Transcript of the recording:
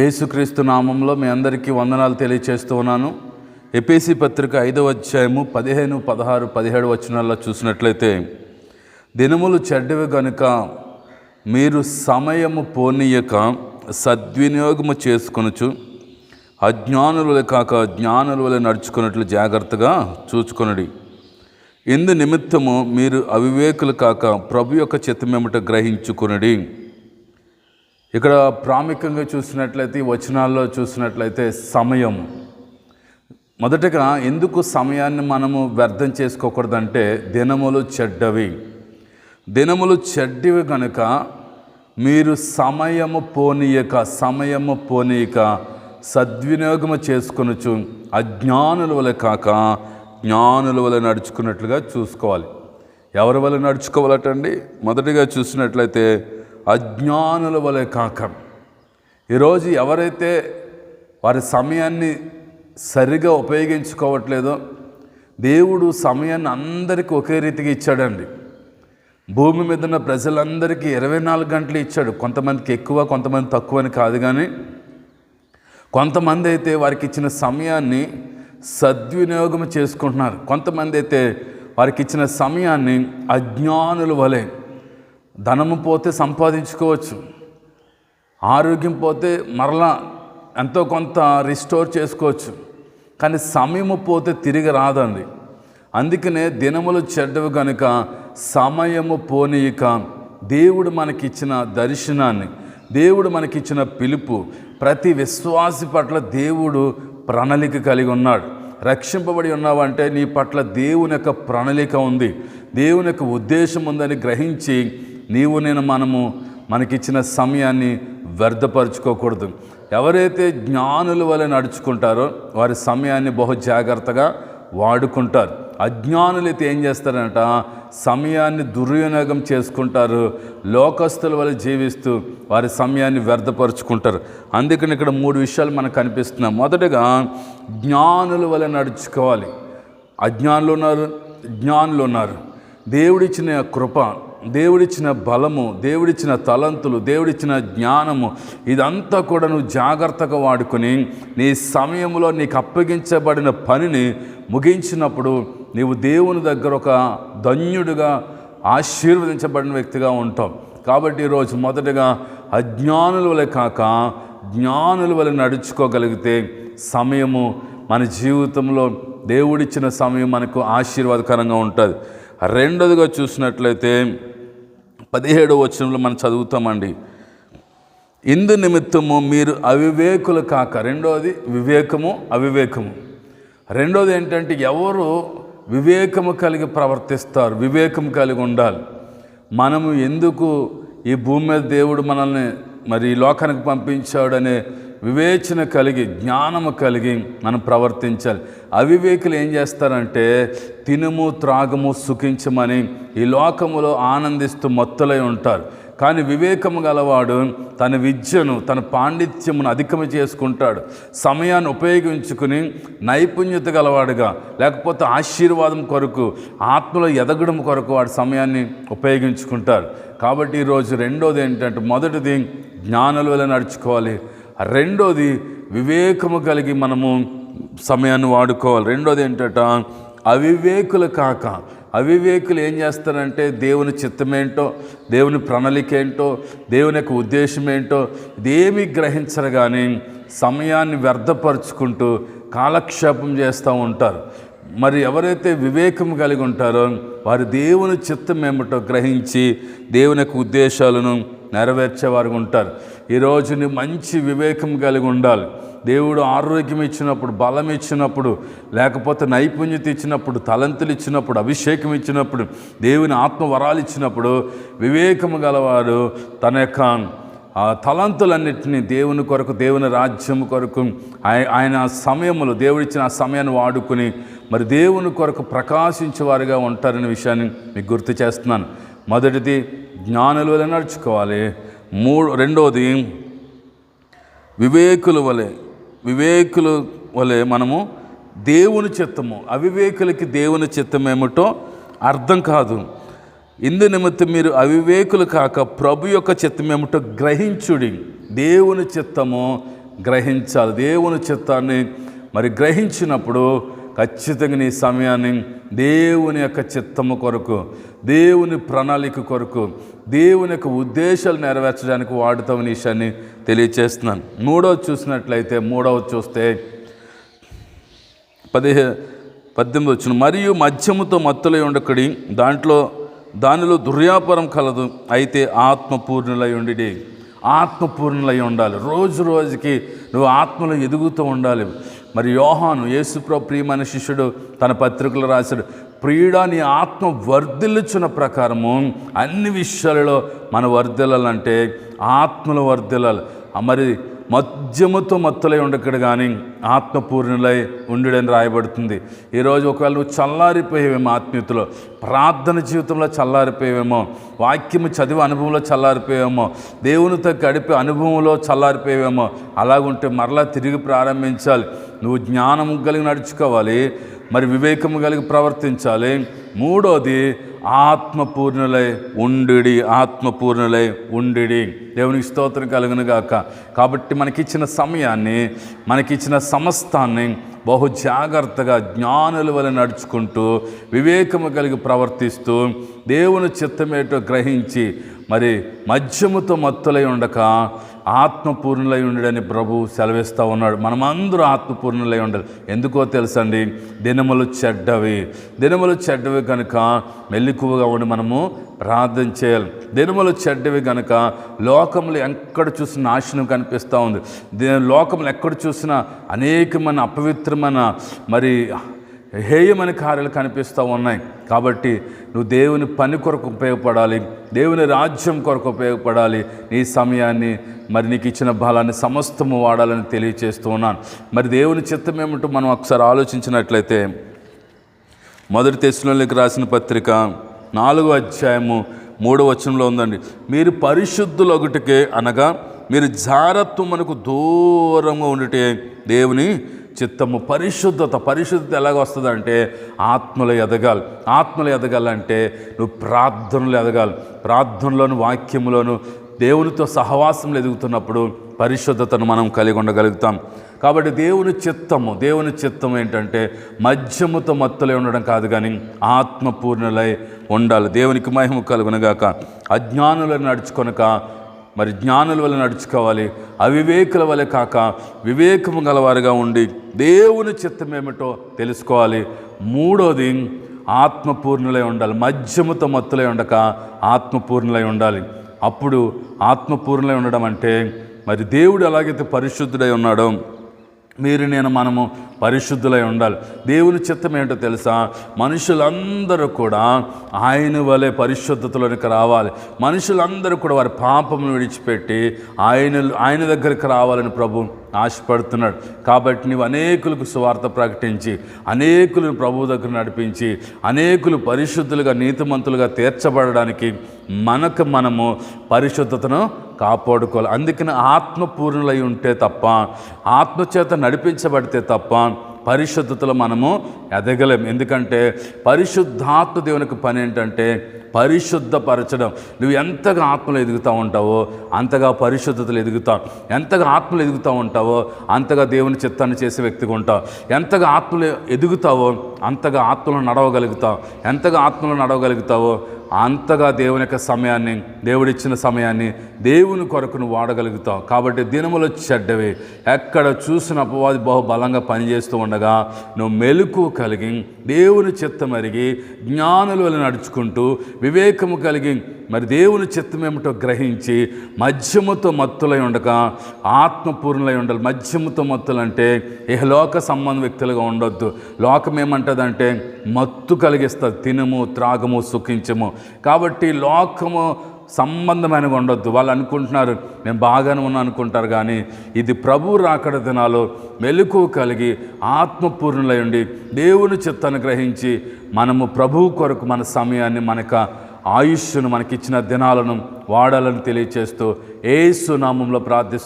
యేసుక్రీస్తు నామంలో మీ అందరికీ వందనాలు తెలియచేస్తూ ఉన్నాను. ఎపిసి పత్రిక ఐదవ అధ్యాయము పదిహేను పదహారు పదిహేడు వచనాల్లో చూసినట్లయితే దినములు చెడ్డవి గనుక మీరు సమయము పోనీయక సద్వినియోగము చేసుకొనుచు అజ్ఞానులు కాక జ్ఞానులు వలె నడుచుకున్నట్లు జాగ్రత్తగా చూచుకొనడి. ఇందు నిమిత్తము మీరు అవివేకులు కాక ప్రభు యొక్క చిత్తమేమిట గ్రహించుకునడి. ఇక్కడ ప్రాముఖ్యంగా చూసినట్లయితే వచనాల్లో చూసినట్లయితే సమయం. మొదటగా ఎందుకు సమయాన్ని మనము వ్యర్థం చేసుకోకూడదంటే దినములు చెడ్డవి. దినములు చెడ్డవి కనుక మీరు సమయము పోనీయక సమయము పోనీయక సద్వినియోగము చేసుకొనొచ్చు అజ్ఞానుల వలె కాక జ్ఞానుల వలె నడుచుకున్నట్లుగా చూసుకోవాలి. ఎవరి వల్ల నడుచుకోవాలటండి? మొదటిగా చూసినట్లయితే అజ్ఞానుల వలె కాక. ఈరోజు ఎవరైతే వారి సమయాన్ని సరిగా ఉపయోగించుకోవట్లేదో దేవుడు సమయాన్ని అందరికీ ఒకే రీతిగా ఇచ్చాడండి. భూమి మీద ఉన్న ప్రజలందరికీ ఇరవై నాలుగు గంటలు ఇచ్చాడు. కొంతమందికి ఎక్కువ కొంతమంది తక్కువ అని కాదు కానీ కొంతమంది అయితే వారికి ఇచ్చిన సమయాన్ని సద్వినియోగం చేసుకుంటున్నారు. కొంతమంది అయితే వారికి ఇచ్చిన సమయాన్ని అజ్ఞానుల వలె ధనము పోతే సంపాదించుకోవచ్చు. ఆరోగ్యం పోతే మరలా ఎంతో కొంత రిస్టోర్ చేసుకోవచ్చు. కానీ సమయము పోతే తిరిగి రాదండి. అందుకనే దినములు చెడ్డవు కనుక సమయము పోనీయక దేవుడు మనకిచ్చిన దర్శనాన్ని దేవుడు మనకిచ్చిన పిలుపు ప్రతి విశ్వాసి పట్ల దేవుడు ప్రణాళిక కలిగి ఉన్నాడు. రక్షింపబడి ఉన్నావంటే నీ పట్ల దేవుని యొక్క ప్రణాళిక ఉంది. దేవుని యొక్క ఉద్దేశం ఉందని గ్రహించి నీవు నేను మనము మనకిచ్చిన సమయాన్ని వ్యర్థపరచుకోకూడదు. ఎవరైతే జ్ఞానుల వల్ల నడుచుకుంటారో వారి సమయాన్ని బహు జాగ్రత్తగా వాడుకుంటారు. అజ్ఞానులైతే ఏం చేస్తారంట? సమయాన్ని దుర్వినియోగం చేసుకుంటారు. లోకస్తుల వల్ల జీవిస్తూ వారి సమయాన్ని వ్యర్థపరుచుకుంటారు. అందుకని ఇక్కడ మూడు విషయాలు మనకు కనిపిస్తున్నాయి. మొదటగా జ్ఞానుల వల్ల నడుచుకోవాలి. అజ్ఞానులు ఉన్నారు జ్ఞానులు ఉన్నారు. దేవుడిచ్చిన కృప దేవుడిచ్చిన బలము దేవుడిచ్చిన తలంతులు దేవుడిచ్చిన జ్ఞానము ఇదంతా కూడా నువ్వు జాగ్రత్తగా వాడుకొని నీ సమయంలో నీకు అప్పగించబడిన పనిని ముగించినప్పుడు నీవు దేవుని దగ్గర ఒక ధన్యుడిగా ఆశీర్వదించబడిన వ్యక్తిగా ఉంటావు. కాబట్టి ఈరోజు మొదటగా అజ్ఞానుల వలె కాక జ్ఞానుల వలె నడుచుకోగలిగితే సమయము మన జీవితంలో దేవుడిచ్చిన సమయం మనకు ఆశీర్వాదకరంగా ఉంటుంది. రెండోదిగా చూసినట్లయితే పదిహేడో వచనంలో మనం చదువుతామండి. ఇందు నిమిత్తము మీరు అవివేకులు కాక రెండోది వివేకము అవివేకము. రెండోది ఏంటంటే ఎవరు వివేకము కలిగి ప్రవర్తిస్తారు వివేకం కలిగి ఉండాలి. మనము ఎందుకు ఈ భూమి మీద దేవుడు మనల్ని మరి లోకానికి పంపించాడనే వివేచన కలిగి జ్ఞానము కలిగి మనం ప్రవర్తించాలి. అవివేకులు ఏం చేస్తారంటే తినుము త్రాగము సుఖించమని ఈ లోకములో ఆనందిస్తూ మత్తులై ఉంటారు. కానీ వివేకము గలవాడు తన విద్యను తన పాండిత్యమును అధికము చేసుకుంటాడు. సమయాన్ని ఉపయోగించుకుని నైపుణ్యత గలవాడుగా లేకపోతే ఆశీర్వాదం కొరకు ఆత్మలో ఎదగడం కొరకు వాడి సమయాన్ని ఉపయోగించుకుంటారు. కాబట్టి ఈరోజు రెండోది ఏంటంటే మొదటిది జ్ఞానుల వల్ల నడుచుకోవాలి. రెండోది వివేకము కలిగి మనము సమయాన్ని వాడుకోవాలి. రెండోది ఏంటట? అవివేకులు కాక. అవివేకులు ఏం చేస్తారంటే దేవుని చిత్తమేంటో దేవుని ప్రణాళిక ఏంటో దేవుని యొక్క ఉద్దేశం ఏంటో ఇదేమి గ్రహించరు కానీ సమయాన్ని వ్యర్థపరుచుకుంటూ కాలక్షేపం చేస్తూ ఉంటారు. మరి ఎవరైతే వివేకం కలిగి ఉంటారో వారి దేవుని చిత్తం ఏమిటో గ్రహించి దేవుని యొక్క ఉద్దేశాలను నెరవేర్చేవారు ఉంటారు. ఈరోజు నువ్వు మంచి వివేకం కలిగి ఉండాలి. దేవుడు ఆరోగ్యం ఇచ్చినప్పుడు బలం ఇచ్చినప్పుడు లేకపోతే నైపుణ్యత ఇచ్చినప్పుడు తలంతులు ఇచ్చినప్పుడు అభిషేకం ఇచ్చినప్పుడు దేవుని ఆత్మవరాలు ఇచ్చినప్పుడు వివేకము గలవారు తన యొక్క ఆ తలంతులన్నింటినీ దేవుని కొరకు దేవుని రాజ్యం కొరకు ఆయ- ఆయన సమయములు దేవుడిచ్చిన ఆ సమయాన్ని వాడుకుని మరి దేవుని కొరకు ప్రకాశించేవారుగా ఉంటారనే విషయాన్ని మీకు గుర్తు చేస్తున్నాను. మొదటిది జ్ఞానుల వలె నడుచుకోవాలి. మూడు రెండవది వివేకుల వలె వివేకుల వలె మనము దేవుని చిత్తము. అవివేకులకి దేవుని చిత్తం ఏమిటో అర్థం కాదు. ఇందు నిమిత్తం మీరు అవివేకులు కాక ప్రభు యొక్క చిత్తం ఏమిటో గ్రహించుడి. దేవుని చిత్తము గ్రహించాలి. దేవుని చిత్తాన్ని మరి గ్రహించినప్పుడు ఖచ్చితంగా నీ సమయాన్ని దేవుని యొక్క చిత్తము కొరకు దేవుని ప్రణాళిక కొరకు దేవుని యొక్క ఉద్దేశాలు నెరవేర్చడానికి వాడుతామని విషయాన్ని తెలియచేస్తున్నాను. మూడవది చూసినట్లయితే మూడవది చూస్తే పదిహే పద్దెనిమిది వచ్చిన మరియు మద్యముతో మత్తులై ఉండకడి దాంట్లో దానిలో దుర్యాపారం కలదు అయితే ఆత్మపూర్ణులై ఉండి ఆత్మపూర్ణులై ఉండాలి. రోజు రోజుకి నువ్వు ఆత్మలో ఎదుగుతూ ఉండాలి. మరి యోహాను యేసుప్రభు ప్రియమైన శిష్యుడు తన పత్రికలు రాశాడు ప్రియుడా నీ ఆత్మ వర్ధిల్లుచున్న ప్రకారము అన్ని విషయాలలో మన వర్ధిల్లాలంటే ఆత్మలో వర్ధిల్లాలి. మరి మద్యముతో మత్తులై ఉండకడు కానీ ఆత్మపూర్ణులై ఉండుడని రాయబడుతుంది. ఈరోజు ఒకవేళ నువ్వు చల్లారిపోయేవేమో ఆత్మీయతలో ప్రార్థన జీవితంలో చల్లారిపోయేవేమో వాక్యము చదివి అనుభవంలో చల్లారిపోయేమో దేవునితో గడిపే అనుభవంలో చల్లారిపోయేవేమో అలాగుంటే మరలా తిరిగి ప్రారంభించాలి. నువ్వు జ్ఞానం కలిగి నడుచుకోవాలి మరి వివేకము కలిగి ప్రవర్తించాలి. మూడోది ఆత్మపూర్ణులై ఉండిడి ఆత్మపూర్ణులై ఉండిడి. దేవునికి స్తోత్రం కలుగును గాక. కాబట్టి మనకిచ్చిన సమయాన్ని మనకిచ్చిన సమస్తాన్ని బహు జాగ్రత్తగా జ్ఞానుల వలె నడుచుకుంటూ వివేకము కలిగి ప్రవర్తిస్తూ దేవుని చిత్తమేటో గ్రహించి మరి మద్యముతో మత్తులై ఉండక ఆత్మపూర్ణులై ఉండడని ప్రభు సెలవిస్తూ ఉన్నాడు. మనమందరూ ఆత్మపూర్ణులై ఉండాలి. ఎందుకో తెలుసండి? దినములు చెడ్డవి. దినములు చెడ్డవి కనుక మెల్లికువగా ఉండి మనము ప్రార్థన చేయాలి. దినములు చెడ్డవి కనుక లోకములు ఎక్కడ చూసినా నాశనం కనిపిస్తూ ఉంది. దీని లోకములు ఎక్కడ చూసినా అనేకమైన అపవిత్రమైన మరి హేయమని కార్యాలు కనిపిస్తూ ఉన్నాయి. కాబట్టి నువ్వు దేవుని పని కొరకు ఉపయోగపడాలి. దేవుని రాజ్యం కొరకు ఉపయోగపడాలి. నీ సమయాన్ని మరి నీకు ఇచ్చిన బలాన్ని సమస్తము వాడాలని తెలియచేస్తూ ఉన్నాను. మరి దేవుని చిత్తం ఏమిటో మనం ఒకసారి ఆలోచించినట్లయితే మొదటి తెశలోనికి రాసిన పత్రిక నాలుగో అధ్యాయము మూడో వచనంలో ఉందండి. మీరు పరిశుద్ధులు ఒకటికే అనగా మీరు జారత్వమునకు దూరంగా ఉండితే దేవుని చిత్తము పరిశుద్ధత పరిశుద్ధత ఎలాగ వస్తుందంటే ఆత్మలు ఎదగాలి. ఆత్మలు ఎదగాలంటే నువ్వు ప్రార్థనలు ఎదగాలి. ప్రార్థనలోను వాక్యములోను దేవునితో సహవాసంలో ఎదుగుతున్నప్పుడు పరిశుద్ధతను మనం కలిగి ఉండగలుగుతాం. కాబట్టి దేవుని చిత్తము దేవుని చిత్తం ఏంటంటే మధ్యముతో మత్తులై ఉండడం కాదు కానీ ఆత్మపూర్ణులై ఉండాలి. దేవునికి మహిమ కలుగునగాక. అజ్ఞానులను నడుచుకొనక మరి జ్ఞానుల వల్ల నడుచుకోవాలి అవివేకుల వలె కాక వివేకము గలవారుగా ఉండి దేవుని చిత్తం ఏమిటో తెలుసుకోవాలి. మూడోది ఆత్మపూర్ణులై ఉండాలి. మధ్యముతో మత్తులై ఉండక ఆత్మపూర్ణులై ఉండాలి. అప్పుడు ఆత్మపూర్ణులై ఉండడం అంటే మరి దేవుడు ఎలాగైతే పరిశుద్ధుడై ఉన్నాడో మీరు నేను మనము పరిశుద్ధులై ఉండాలి. దేవుని చిత్తం ఏంటో తెలుసా? మనుషులందరూ కూడా ఆయన వలె పరిశుద్ధతలోనికి రావాలి. మనుషులందరూ కూడా వారి పాపమును విడిచిపెట్టి ఆయన ఆయన దగ్గరికి రావాలని ప్రభు ఆశపడుతున్నాడు. కాబట్టి నీవు అనేకులకు సువార్త ప్రకటించి అనేకులను ప్రభు దగ్గర నడిపించి అనేకులు పరిశుద్ధులుగా నీతిమంతులుగా తీర్చబడడానికి మనకు మనము పరిశుద్ధతను కాపాడుకోవాలి. అందుకని ఆత్మపూర్ణులై ఉంటే తప్ప ఆత్మచేత నడిపించబడితే తప్ప పరిశుద్ధతలో మనము ఎదగలేం. ఎందుకంటే పరిశుద్ధాత్మ దేవునికి పని ఏంటంటే పరిశుద్ధపరచడం. నువ్వు ఎంతగా ఆత్మలు ఎదుగుతూ ఉంటావో అంతగా పరిశుద్ధతలు ఎదుగుతావు ఎంతగా ఆత్మలు ఎదుగుతూ ఉంటావో అంతగా దేవుని చిత్తాన్ని చేసే వ్యక్తిగా ఉంటావు ఎంతగా ఆత్మలు ఎదుగుతావో అంతగా ఆత్మలను నడవగలుగుతావు ఎంతగా ఆత్మలను నడవగలుగుతావో అంతగా దేవుని యొక్క సమయాన్ని దేవుడిచ్చిన సమయాన్ని దేవుని కొరకు నువ్వు వాడగలుగుతావు. కాబట్టి దినములు చెడ్డవి. ఎక్కడ చూసిన అపవాది బహు బలంగా పనిచేస్తూ ఉండగా నువ్వు మెలకు కలిగి దేవుని చిత్తం ఎరిగి జ్ఞానుల వల్ల నడుచుకుంటూ వివేకము కలిగి మరి దేవుని చిత్తం ఏమిటో గ్రహించి మధ్యముతో మత్తులై ఉండక ఆత్మపూర్ణులై ఉండాలి. మధ్యముతో మత్తులు అంటే ఇహలోక సంబంధ వ్యక్తులుగా ఉండొద్దు. లోకం ఏమంటుందంటే మత్తు కలిగిస్తుంది. తినము త్రాగము సుఖించము. కాబట్టి లోకము సంబంధమైనగా ఉండొద్దు. వాళ్ళు అనుకుంటున్నారు నేను బాగానే ఉన్నా అనుకుంటారు కానీ ఇది ప్రభు రాకడ దినాలు మెలకు కలిగి ఆత్మపూర్ణులై ఉండి దేవుని చిత్తాన్ని గ్రహించి మనము ప్రభువు కొరకు మన సమయాన్ని మనక ఆయుష్ను మనకిచ్చిన దినాలను వాడాలని తెలియచేస్తూ ఏసు నామంలో ప్రార్థిస్తూ